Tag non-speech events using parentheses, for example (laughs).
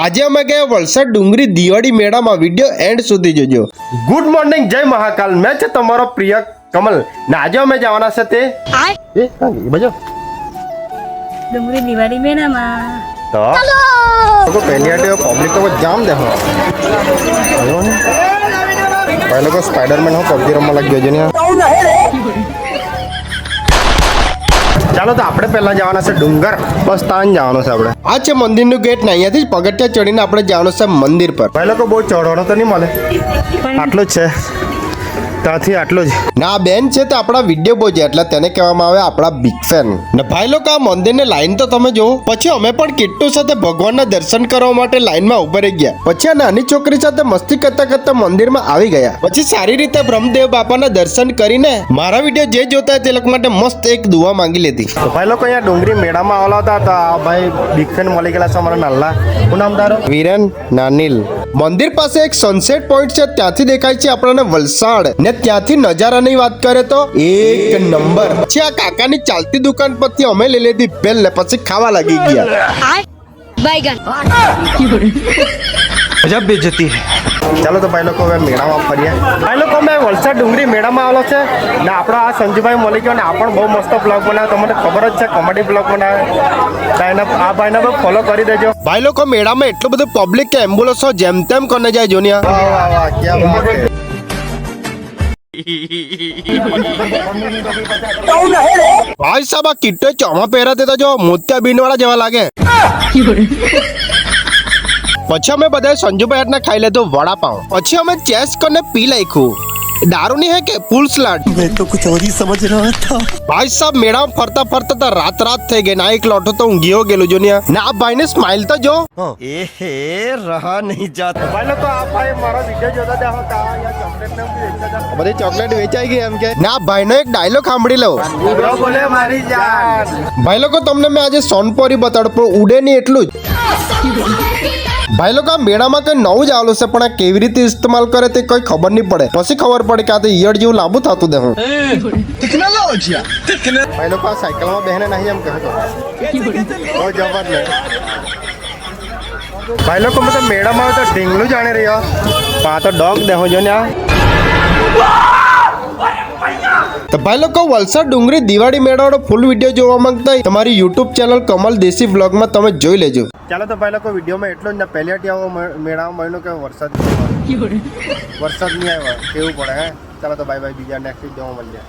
આજે અમે ગયા વલસાડ ડુંગરી દિવાળી મેળામાં વિડીયો એન્ડ સુધી જોજો ગુડ મોર્નિંગ જય મહાકાલ મેં છે તમારો પ્રિય કમલ ને આજે અમે જવાના છે તે એ કાં ગઈ? બજો ડુંગળી દિવાળી મેળામાં તો લોકો પહેલી આટે પબ્લિક તો જામ દેખો આવ્યો ને ભાઈ લોકો સ્પાઈડરમેન હો પબજી રમવા લાગી ગયો છે ને ચાલો તો આપણે પહેલા જવાના છે ડુંગર બસ ત્યાં જવાનું છે આપણે. આ છે મંદિરનું ગેટ ને અહીંયાથી જ પગથિયા ચડીને આપણે જવાનું છે મંદિર પર. પહેલાં તો બહુ ચઢવાનો તો નહીં મળે. આટલું જ છે. ત્યાંથી આટલું જ. ના બેન છે તે આપણા વીડિયો બોજ છે એટલે તેને કહેવામાં આવે આપણા બિગ ફેન ને ભાઈ લોકો આ મંદિરની લાઈન તો તમે જુઓ. પછી અમે પણ કિટ્ટુ સાથે ભગવાનના દર્શન કરવા માટે લાઈનમાં ઊભા રહી ગયા. પછી આ નાની છોકરી સાથે મસ્તી કરતા કરતા મંદિરમાં આવી ગયા. પછી સારી રીતે બ્રહ્મદેવ બાપાના દર્શન કરીને મારા વીડિયો જે જોતા તે લોકો માટે મસ્ત એક દુઆ માંગી લીધી. તો ભાઈ લોકો અહીંયા ડુંગરી મેળામાં આવેલા હતા. તો આ ભાઈ બિગ ફેન મળી ગયેલા છે અમારા નાલ્લા શું નામ તારો? વિરેન નાનિલ. મંદિર પાસે એક સનસેટ પોઈન્ટ છે, ત્યાંથી દેખાય છે આપણને વલસાડ. ને ત્યાંથી નજારાની વાત કરીએ તો એક નંબર. છે આ કાકાની ચાલતી દુકાન પરથી અમે લઈ લીધી બેલ ને પછી ખાવા લાગી ગયા. બાયગન ગજબ બેજતી ચાલો તો ભાઈ લોકો હવે મેળામાં ફરીએ. ભાઈ લોકો મેં વલસાડ ડુંગરી મેળામાં આવેલો છે ને આપણો આ સંજુભાઈ મળી ગયો ને આ પણ બહુ મસ્ત બ્લોગ બનાવે. તમને ખબર જ છે કોમેડી બ્લોગ બનાવે. તો આ ભાઈને પણ ફોલો કરી દેજો. ભાઈ લોકો મેળામાં એટલું બધું પબ્લિક કે એમ્બ્યુલન્સો જેમ તેમ કરીને જાય જોનિયા? વાહ વાહ વાહ ક્યાં વાત છે. ભાઈ સાહેબ આ કિટ્ટો ચોમા પહેરાતે તો જો મોતિયા બીન વાળા જેવા લાગે. (laughs) પછી અમે બધા સંજુભાઈ હાથના ખાઈ લીધું વડાપાવ પછી અમે ચેસ કરીને પી નાખ્યું દારૂ નહીં હે કે ફૂલ સ્લાટ मैं तो कुछ और ही समझ रहा था ભાઈ સાહેબ મેળામાં ફરતા ફરતા તો રાત રાત થઈ ગઈ ના એક લોટો તો ઊંઘીઓ ગયેલું જો ને આ ભાઈને સ્માઇલ તો જો ए हे रहा नहीं जाता ભાઈ લોકો આ ભાઈ મારો વિડિયો જોતા હતા હતા અહીંયા ચોકલેટ ને વેચતા હતા બધી ચોકલેટ વેચાઈ ગઈ એમ કે ના ભાઈનો એક ડાયલોગ સાંભળી લઉં બોલે મારી જાન ભાઈ લોકો તમને મેં આજે સોનપોરી બતાડું પણ ઉડે નહીં એટલું જ ભાઈ લોકો આ મેળામાં કઈ નવું જ આવેલું છે પણ આ કેવી રીતે ઇસ્તેમાલ કરે તે કોઈ ખબર નહીં પડે પછી ખબર પડે કે આ તો ઈયળ જેવું લાંબુ થતું દે હું ભાઈ લોકો આ સાયકલમાં બેહને નહીં એમ કહે તો બહુ જબર ને ભાઈ લોકો મતલબ મેળામાં આવે તો ઢીંગલું જાણી રહ્યો પણ આ તો ડોગ દેહો જો ને આ તો ભાઈ લોકો વલસાડ ડુંગરી દિવાળી મેળાનો ફૂલ વિડીયો જોવા માંગતા હોય તમારી યુટ્યુબ ચેનલ કમલ દેશી બ્લોગમાં તમે જોઈ લેજો ચાલો તો ભાઈ લોકો વિડીયોમાં એટલું જ ને પહેલે આવો મેળામાં મળ્યું કે વરસાદ વરસાદ નહીં આવ્યો કેવું પડે હે? ચાલો તો બાય બાય બીજા નેક્સ્ટ જોવા મળીએ.